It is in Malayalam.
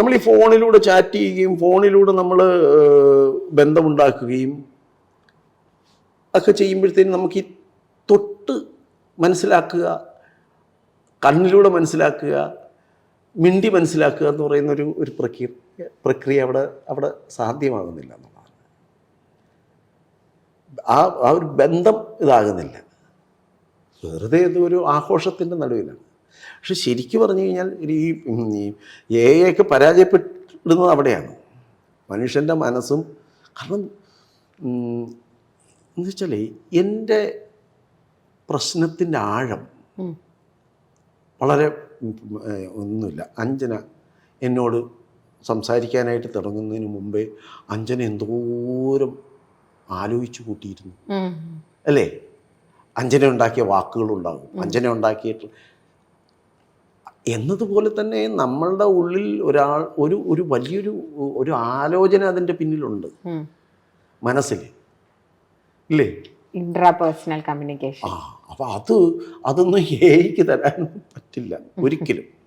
നമ്മൾ ഈ ഫോണിലൂടെ ചാറ്റ് ചെയ്യുകയും ഫോണിലൂടെ നമ്മൾ ബന്ധമുണ്ടാക്കുകയും ഒക്കെ ചെയ്യുമ്പോഴത്തേനും നമുക്ക് ഈ തൊട്ട് മനസ്സിലാക്കുക കണ്ണിലൂടെ മനസ്സിലാക്കുക മിണ്ടി മനസ്സിലാക്കുക എന്ന് പറയുന്ന ഒരു ഒരു പ്രക്രിയ പ്രക്രിയ അവിടെ അവിടെ സാധ്യമാകുന്നില്ല എന്നുള്ളതാണ്. ആ ആ ഒരു ബന്ധം ഇതാകുന്നില്ല. വെറുതെ ഇതൊരു ആഘോഷത്തിന്റെ നടുവിലാണ്. പക്ഷെ ശരിക്കും പറഞ്ഞു കഴിഞ്ഞാൽ ഈ ഉം, ഈ എ ഒക്കെ പരാജയപ്പെടുന്നത് അവിടെയാണ്. മനുഷ്യന്റെ മനസ്സും കാരണം എന്ന് വെച്ചാൽ എന്റെ പ്രശ്നത്തിന്റെ ആഴം വളരെ ഒന്നുമില്ല. അഞ്ജന എന്നോട് സംസാരിക്കാനായിട്ട് തുടങ്ങുന്നതിന് മുമ്പേ അഞ്ജന എന്തോരം ആലോചിച്ചു കൂട്ടിയിരുന്നു. അല്ലേ? അഞ്ജന ഉണ്ടാക്കിയ വാക്കുകളുണ്ടാകും അഞ്ജന ഉണ്ടാക്കിയിട്ട് എന്നതുപോലെ തന്നെ നമ്മളുടെ ഉള്ളിൽ ഒരാൾ ഒരു ഒരു വലിയൊരു ഒരു ആലോചന അതിന്റെ പിന്നിലുണ്ട്. മനസ്സിൽ. ഇല്ലേ? Intrapersonal communication. ആ അപ്പം അത് അതൊന്നും ഏയ്ക്ക് തരാൻ പറ്റില്ല. ഒരിക്കലും.